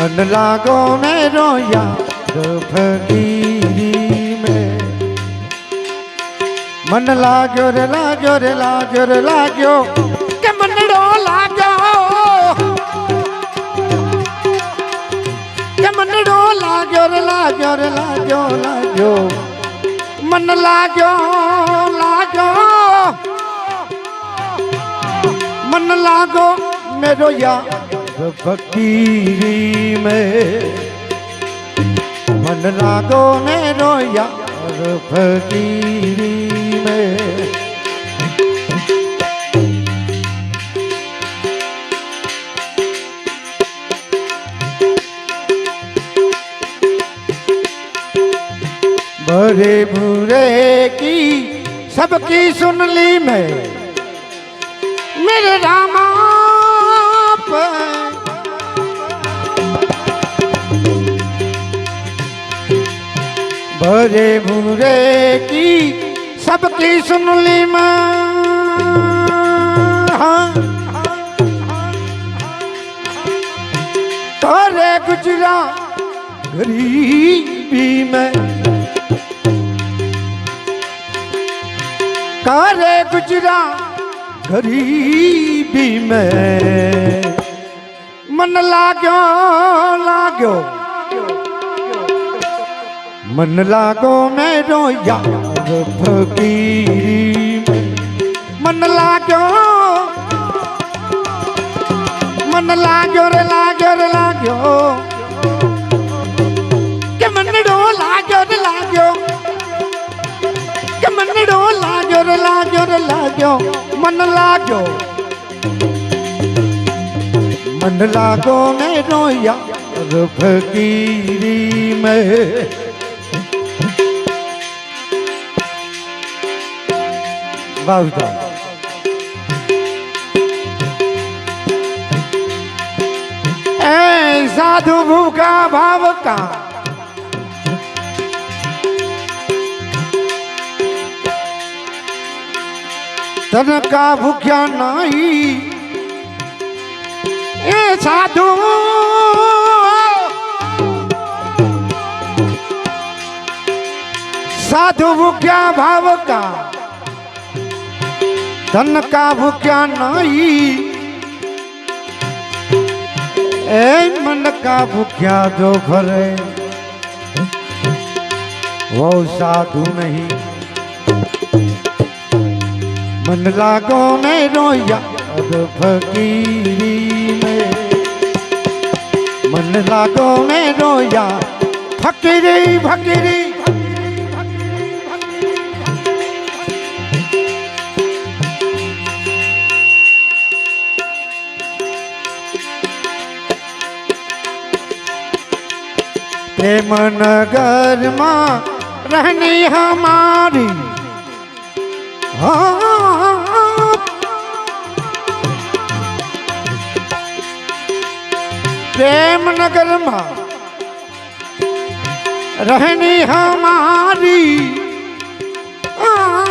મન લાગો ને રોયા ફકીરી મેં મન લાગ્યો રે લાગ્યો રે લાગ્યો રે, લાગ્યો કે મનડો લાગ્યો. કે મનડો લાગ્યો રે લાગ્યો રે, લાગ્યો લાગ્યો. મન લાગ્યો લાગ્યો. મન લાગો મેરો યા ફકીરી મેં મન લાગો ને રોયાર फकीरी में। बड़े बुरे की सबकी सुन ली मैं। मेरे रामा पर भरे भूरे की सबकी सुन ली मैं। हाँ। तोरे गुजरा, गरीबी में। कारे गुजरा, गरीबी में। मन लाग्यो लाग्यो। મન લાગો મેરો યાર ફકીરી. મન લાગ્યો મન લાગ્યો રે લાગ્યો રે, લાગ્યો. કે મનડો લાગ્યો રે, લાગ્યો. કે મનડો લાગ્યો રે લાગ્યો રે, લાગ્યો. મન લાગ્યો. મન લાગો મેરો યાર ફકીરી મેં. વાહ ए साधु भूखा भाव का તન કા ભૂખ્યા નહીં એ સાધુ સાધુ ભૂખ્યા ભાવ કા ધન કા ભૂખ્યા નહીં એ મન કા ભૂખ્યા જો ભરે? વહુ સાધુ નહીં. મન લાગો ને રોયા ફકીરી મન લાગો ને રોયા ફકીરી ફકીરી. फकीरी प्रेम नगर में रहनी हमारी हाँ प्रेम नगर में रहनी हमारी हाँ।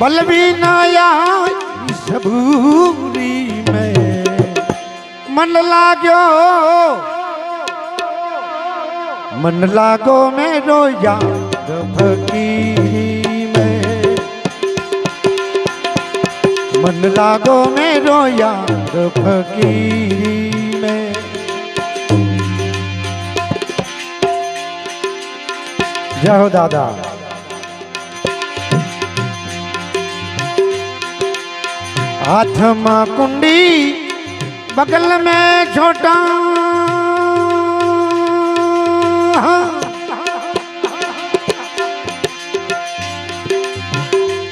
बलवी नया सबूरी में। मन लाग्यो मन लागो मेरो यार फकीरी में। मन लागो मेरो यार फकीरी में। जय हो दादा। हाथ में कुंडी, बगल में छोटा।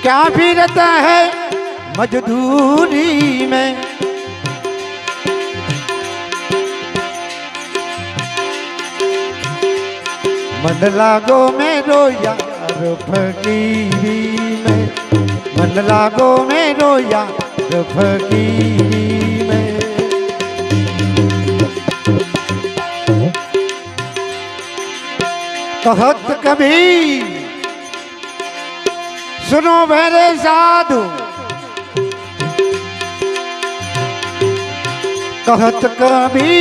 क्या भी रहता है मजदूरी में? मन लागो मेरो यार फकीरी में। मन लागो में यार कहत कभी सुनो मेरे साधु कहत कभी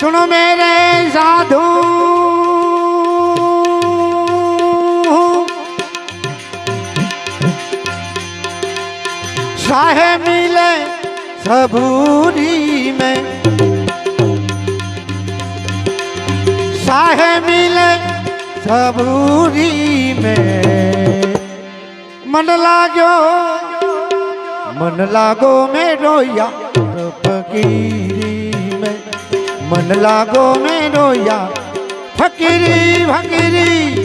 सुनो मेरे साधु साहे मिले सबूरी में साहे मिले सबूरी में मन लागो मन लागो में रोया फकीरी में मन लागो में रोया फकीरी फकीरी